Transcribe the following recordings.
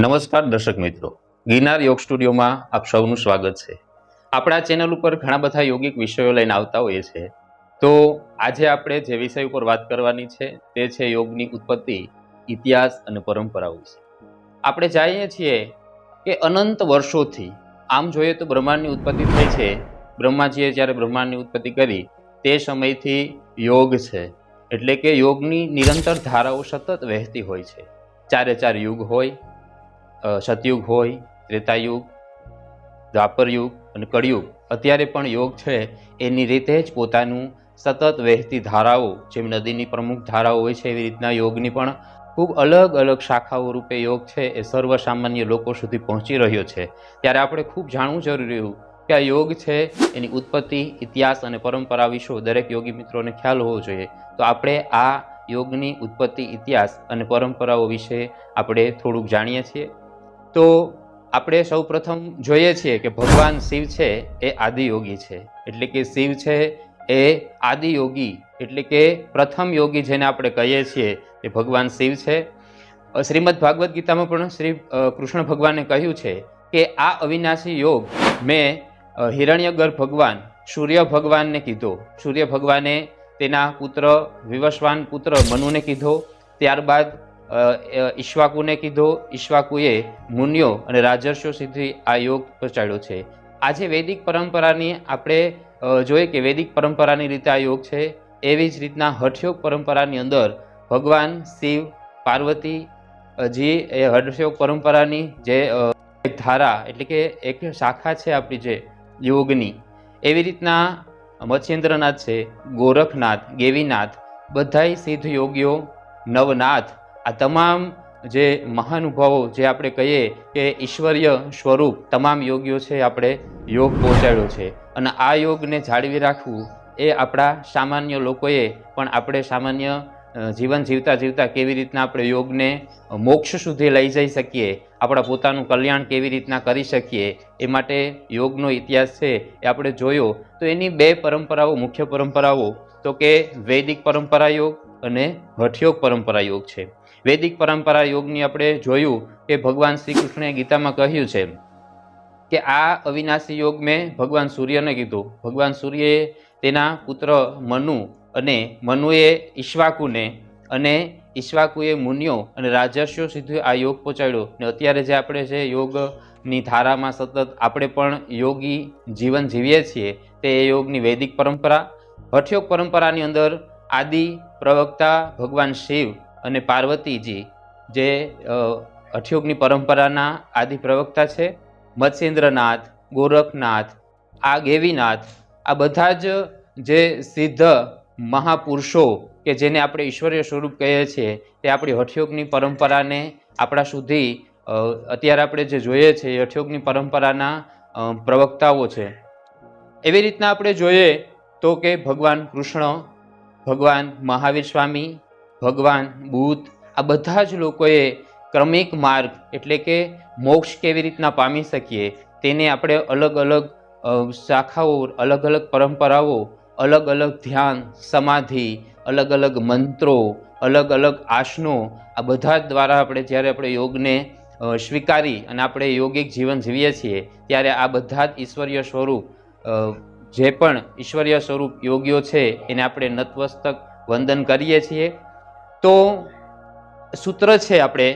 નમસ્કાર દર્શક મિત્રો. ગિરનાર યોગ સ્ટુડિયોમાં આપ સૌનું સ્વાગત છે. આપણા ચેનલ ઉપર ઘણા બધા યોગિક વિષયો લઈને આવતા હોઈએ છે તો આજે આપણે જે વિષય ઉપર વાત કરવાની છે તે છે યોગની ઉત્પત્તિ, ઇતિહાસ અને પરંપરાઓ વિશે. આપણે જાણીએ છીએ કે અનંત વર્ષોથી, આમ જોઈએ તો બ્રહ્માંડની ઉત્પત્તિ થઈ છે. બ્રહ્માજીએ જ્યારે બ્રહ્માંડની ઉત્પત્તિ કરી, તે સમયથી યોગ છે. એટલે કે યોગની નિરંતર ધારાઓ સતત વહેતી હોય છે. ચારે ચાર યુગ હોય સતયુગ હોય, ત્રેતાયુગ, દ્વાપરયુગ અને કળિયુગ, અત્યારે પણ યોગ છે, એની રીતે જ પોતાનું સતત વહેતી ધારાઓ, જેમ નદીની પ્રમુખ ધારાઓ હોય છે, એવી રીતના યોગની પણ ખૂબ અલગ અલગ શાખાઓ રૂપે યોગ છે, એ સર્વસામાન્ય લોકો સુધી પહોંચી રહ્યો છે. ત્યારે આપણે ખૂબ જાણવું જરૂરી રહ્યું કે આ યોગ છે, એની ઉત્પત્તિ, ઇતિહાસ અને પરંપરા વિશે દરેક યોગી મિત્રોને ખ્યાલ હોવો જોઈએ. તો આપણે આ યોગની ઉત્પત્તિ, ઇતિહાસ અને પરંપરાઓ વિશે આપણે થોડુંક જાણીએ છીએ. તો આપણે સૌ પ્રથમ જોઈએ છીએ કે ભગવાન શિવ છે એ આદિયોગી છે. એટલે કે શિવ છે એ આદિયોગી, એટલે કે પ્રથમ યોગી જેને આપણે કહીએ છીએ એ ભગવાન શિવ છે. શ્રીમદ ભાગવદ્ ગીતામાં પણ શ્રી કૃષ્ણ ભગવાને કહ્યું છે કે આ અવિનાશી યોગ મેં હિરણ્યગર ભગવાન, સૂર્ય ભગવાનને કીધો. સૂર્ય ભગવાને તેના પુત્ર વિવસ્વાન પુત્ર મનુને કીધો. ત્યારબાદ ઈશ્વાકુને કીધો, ઈશ્વાકુએ મુનિયો અને રાજર્ષો સુધી આ યોગ પહોંચાડ્યો છે. આજે વૈદિક પરંપરાની આપણે જોઈએ કે વૈદિક પરંપરાની રીતે આ યોગ છે. એવી જ રીતના હઠયોગ પરંપરાની અંદર ભગવાન, શિવ, પાર્વતી જે એ હઠયોગ પરંપરાની જે ધારા એટલે કે એક શાખા છે આપણી જે યોગની, એવી રીતના મચ્છેન્દ્રનાથ છે, ગોરખનાથ, ગેવીનાથ, બધાય સિદ્ધ યોગીઓ નવનાથ આ તમામ જે મહાનુભાવો, જે આપણે કહીએ કે ઈશ્વરીય સ્વરૂપ, તમામ યોગીઓ છે, આપણે યોગ પહોંચાડ્યો છે. અને આ યોગને જાળવી રાખવું એ આપણા સામાન્ય લોકોએ પણ આપણે સામાન્ય જીવન જીવતા જીવતા કેવી રીતના આપણે યોગને મોક્ષ સુધી લઈ જઈ શકીએ, આપણા પોતાનું કલ્યાણ કેવી રીતના કરી શકીએ, એ માટે યોગનો ઇતિહાસ છે એ આપણે જોયો. તો એની બે પરંપરાઓ, મુખ્ય પરંપરાઓ, તો કે વૈદિક પરંપરા યોગ અને હઠયોગ પરંપરા યોગ છે. વૈદિક પરંપરા યોગની આપણે જોયું કે ભગવાન શ્રી કૃષ્ણએ ગીતામાં કહ્યું છે કે આ અવિનાશી યોગ મેં ભગવાન સૂર્યને કીધું. ભગવાન સૂર્યએ તેના પુત્ર મનુ અને મનુએ ઈશ્વાકુને અને ઈશ્વાકુએ મુનિયો અને રાજર્ષિઓ સુધી આ યોગ પહોંચાડ્યો. ને અત્યારે જે આપણે જે યોગની ધારામાં સતત આપણે પણ યોગી જીવન જીવીએ છીએ તે એ યોગની વૈદિક પરંપરા. હઠયોગ પરંપરાની અંદર આદિ પ્રવક્તા ભગવાન શિવ અને પાર્વતીજી, જે અઠયોગની પરંપરાના આદિ પ્રવક્તા છે, મત્સ્યેન્દ્રનાથ, ગોરખનાથ, આ ગેવીનાથ, આ બધા જ જે સિદ્ધ મહાપુરુષો કે જેને આપણે ઈશ્વરીય સ્વરૂપ કહીએ છીએ, તે આપણી હઠયોગની પરંપરાને આપણા સુધી અત્યારે આપણે જે જોઈએ છીએ, એ હઠયોગની પરંપરાના પ્રવક્તાઓ છે. એવી રીતના આપણે જોઈએ તો કે ભગવાન કૃષ્ણ, ભગવાન મહાવીર સ્વામી ભગવાન, બુદ્ધ, આ બધા જ લોકોએ ક્રમિક માર્ગ, એટલે કે મોક્ષ કેવી રીતના પામી શકીએ, તેને આપણે અલગ અલગ શાખાઓ, અલગ અલગ પરંપરાઓ, અલગ અલગ ધ્યાન, સમાધિ, અલગ અલગ મંત્રો, અલગ અલગ આસનો, આ બધા જ દ્વારા આપણે જ્યારે આપણે યોગને સ્વીકારી અને આપણે યોગિક જીવન જીવીએ છીએ, ત્યારે આ બધા જ ઈશ્વરીય સ્વરૂપ જે પણ ઈશ્વરીય સ્વરૂપ યોગીઓ છે, એને આપણે નતમસ્તક વંદન કરીએ છીએ. તો સૂત્ર છે આપણે,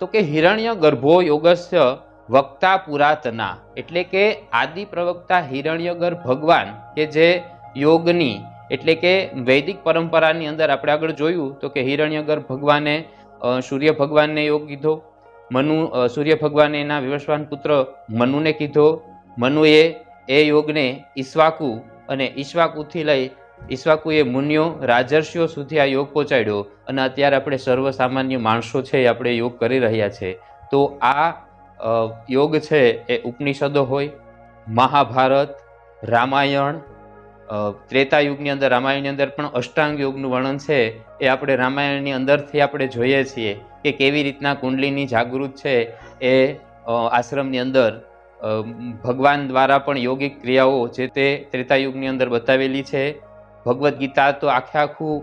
તો કે હિરણ્ય ગર્ભો યોગસ્ય વક્તા પુરાતના, એટલે કે આદિ પ્રવક્તા હિરણ્યગર ભગવાન, કે જે યોગની, એટલે કે વૈદિક પરંપરાની અંદર આપણે આગળ જોયું, તો કે હિરણ્યગર્ભ ભગવાને સૂર્ય ભગવાનને યોગ કીધો, મનુ સૂર્ય ભગવાને એના વિવસ્વાન પુત્ર મનુને કીધો, મનુએ એ યોગને ઈશ્વાકુ અને ઈશ્વાકુથી લઈ ઈશ્વાકુએ મુનિયો રાજર્ષિઓ સુધી આ યોગ પહોંચાડ્યો અને અત્યારે આપણે સર્વસામાન્ય માણસો છે એ આપણે યોગ કરી રહ્યા છે. તો આ યોગ છે એ ઉપનિષદો હોય, મહાભારત, રામાયણ ત્રેતાયુગની ત્રેતા યુગની અંદર, રામાયણની અંદર પણ અષ્ટાંગ યોગનું વર્ણન છે. એ આપણે રામાયણની અંદરથી આપણે જોઈએ છીએ કે કેવી રીતના કુંડલીની જાગૃત છે એ આશ્રમની અંદર ભગવાન દ્વારા પણ યોગિક ક્રિયાઓ જે તે ત્રેતા યુગની અંદર બતાવેલી છે. ભગવદ્ ગીતા તો આખે આખું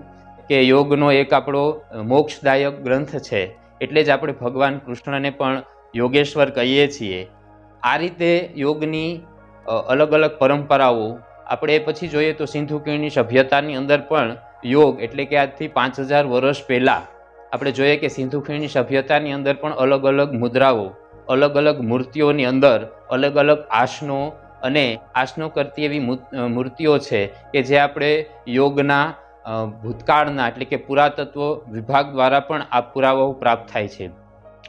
કે યોગનો એક આપણો મોક્ષદાયક ગ્રંથ છે, એટલે જ આપણે ભગવાન કૃષ્ણને પણ યોગેશ્વર કહીએ છીએ. આ રીતે યોગની અલગ અલગ પરંપરાઓ, આપણે પછી જોઈએ તો સિંધુ કિણની સભ્યતાની અંદર પણ યોગ એટલે કે આજથી પાંચ હજાર વર્ષ પહેલાં આપણે જોઈએ કે સિંધુ ખીણની સભ્યતાની અંદર પણ અલગ અલગ મુદ્રાઓ, અલગ અલગ મૂર્તિઓની અંદર અલગ અલગ આસનો અને આસનો કરતી એવી મૂર્તિઓ છે કે જે આપણે યોગના ભૂતકાળના એટલે કે પુરાતત્વ વિભાગ દ્વારા પણ આ પુરાવાઓ પ્રાપ્ત થાય છે.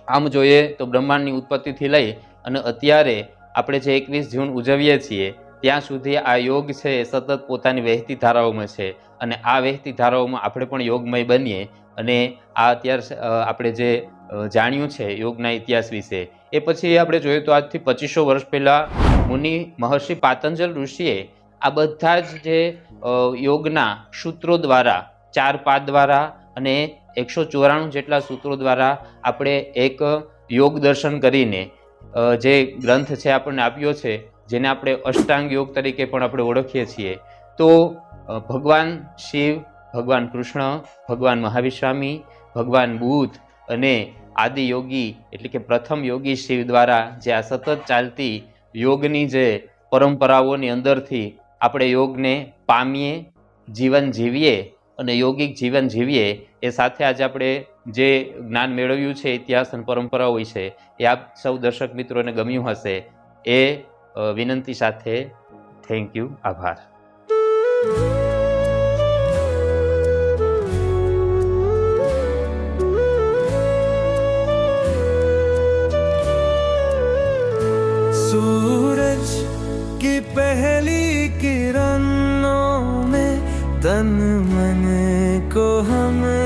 આમ જોઈએ તો બ્રહ્માંડની ઉત્પત્તિથી લઈ અને અત્યારે આપણે જે એકવીસ જૂન ઉજવીએ છીએ, ત્યાં સુધી આ યોગ છે એ સતત પોતાની વહેતી ધારાઓમાં છે અને આ વહેતી ધારાઓમાં આપણે પણ યોગમય બનીએ અને આ અત્યાર આપણે જે જાણ્યું છે યોગના ઇતિહાસ વિશે, એ પછી આપણે જોઈએ તો આજથી પચીસો વર્ષ પહેલાં મુનિ મહર્ષિ પાતંજલ ઋષિએ આ બધા જ જે યોગના સૂત્રો દ્વારા, ચાર પાદ દ્વારા અને એકસો ચોરાણું જેટલા સૂત્રો દ્વારા આપણે એક યોગ દર્શન કરીને જે ગ્રંથ છે આપણને આપ્યો છે, જેને આપણે અષ્ટાંગ યોગ તરીકે પણ આપણે ઓળખીએ છીએ, તો ભગવાન શિવ, ભગવાન કૃષ્ણ, ભગવાન મહાવિસ્વામી ભગવાન બુદ્ધ અને આદિ યોગી એટલે કે પ્રથમ યોગી શિવ દ્વારા જે આ સતત ચાલતી યોગની જે પરંપરાઓની અંદરથી આપણે યોગને પામીએ, જીવન જીવીએ અને યોગિક જીવન જીવીએ, એ સાથે આજે આપણે જે જ્ઞાન મેળવ્યું છે, ઇતિહાસ અને પરંપરાઓ વિશે, એ આપ સૌ દર્શક મિત્રોને ગમ્યું હશે. એ વિનંતી સાથે થેન્ક યુ આભાર. मन को हम जगा